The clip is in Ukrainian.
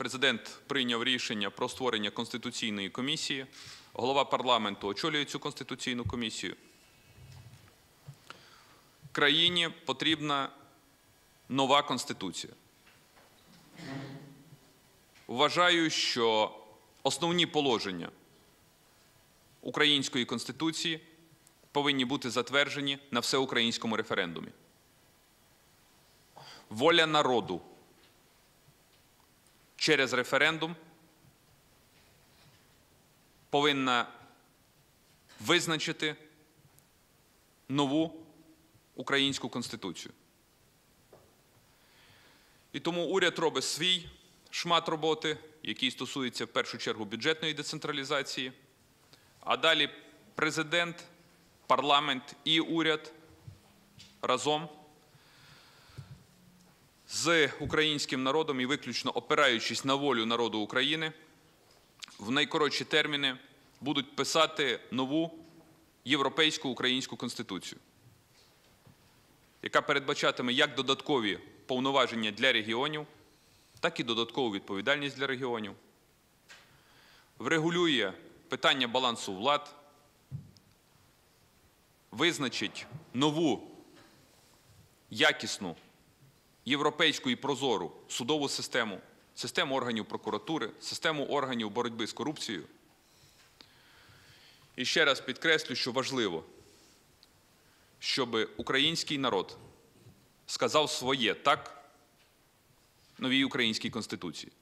Президент прийняв рішення про створення конституційної комісії. Голова парламенту очолює цю конституційну комісію. Країні потрібна нова конституція. Вважаю, що основні положення української конституції повинні бути затверджені на всеукраїнському референдумі. Воля народу через референдум повинна визначити нову українську конституцію. І тому уряд робить свій шмат роботи, який стосується в першу чергу бюджетної децентралізації, а далі президент, парламент і уряд разом з українським народом і виключно опираючись на волю народу України, в найкоротші терміни будуть писати нову європейську українську конституцію, яка передбачатиме як додаткові повноваження для регіонів, так і додаткову відповідальність для регіонів, врегулює питання балансу влад, визначить нову якісну європейську і прозору судову систему, систему органів прокуратури, систему органів боротьби з корупцією. І ще раз підкреслю, що важливо, щоб український народ сказав своє так новій українській конституції.